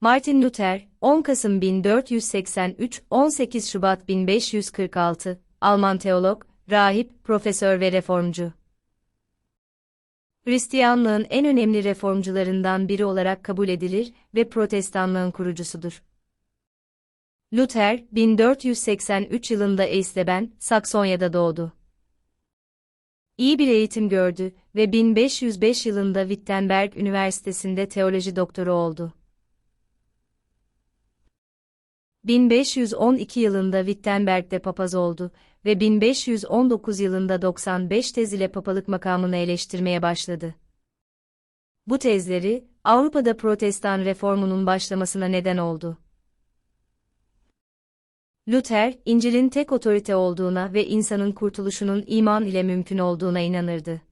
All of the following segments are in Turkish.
Martin Luther, 10 Kasım 1483, 18 Şubat 1546, Alman teolog, rahip, profesör ve reformcu. Hristiyanlığın en önemli reformcularından biri olarak kabul edilir ve protestanlığın kurucusudur. Luther, 1483 yılında Eisleben, Saksonya'da doğdu. İyi bir eğitim gördü ve 1505 yılında Wittenberg Üniversitesi'nde teoloji doktoru oldu. 1512 yılında Wittenberg'de papaz oldu ve 1519 yılında 95 tez ile papalık makamını eleştirmeye başladı. Bu tezleri, Avrupa'da protestan reformunun başlamasına neden oldu. Luther, İncil'in tek otorite olduğuna ve insanın kurtuluşunun iman ile mümkün olduğuna inanırdı.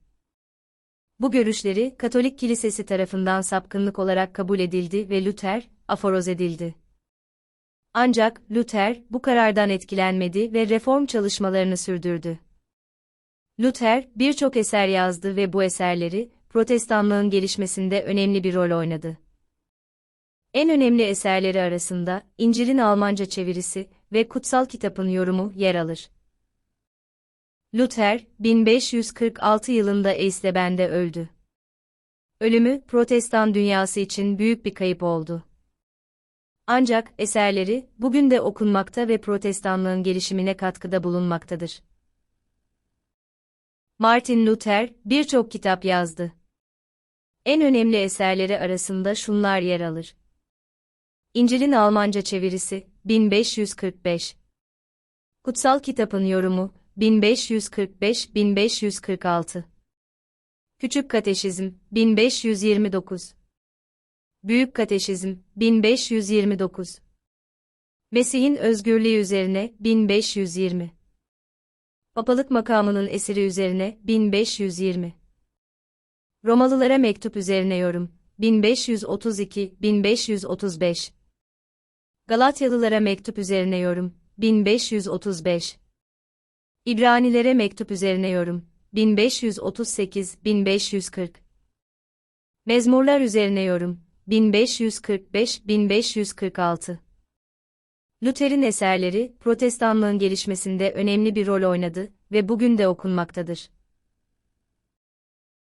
Bu görüşleri Katolik Kilisesi tarafından sapkınlık olarak kabul edildi ve Luther, aforoz edildi. Ancak Luther bu karardan etkilenmedi ve reform çalışmalarını sürdürdü. Luther birçok eser yazdı ve bu eserleri Protestanlığın gelişmesinde önemli bir rol oynadı. En önemli eserleri arasında İncil'in Almanca çevirisi ve Kutsal Kitap'ın yorumu yer alır. Luther, 1546 yılında Eisleben'de öldü. Ölümü, Protestan dünyası için büyük bir kayıp oldu. Ancak eserleri bugün de okunmakta ve Protestanlığın gelişimine katkıda bulunmaktadır. Martin Luther birçok kitap yazdı. En önemli eserleri arasında şunlar yer alır. İncil'in Almanca çevirisi 1545. Kutsal Kitap'ın yorumu 1545-1546. Küçük Kateşizm 1529. Büyük Kateşizm 1529. Mesih'in özgürlüğü üzerine 1520. Papalık makamının esiri üzerine 1520. Romalılara mektup üzerine yorum 1532-1535. Galatyalılara mektup üzerine yorum 1535. İbranilere mektup üzerine yorum 1538-1540. Mezmurlar üzerine yorum 1545-1546. Luther'in eserleri Protestanlığın gelişmesinde önemli bir rol oynadı ve bugün de okunmaktadır.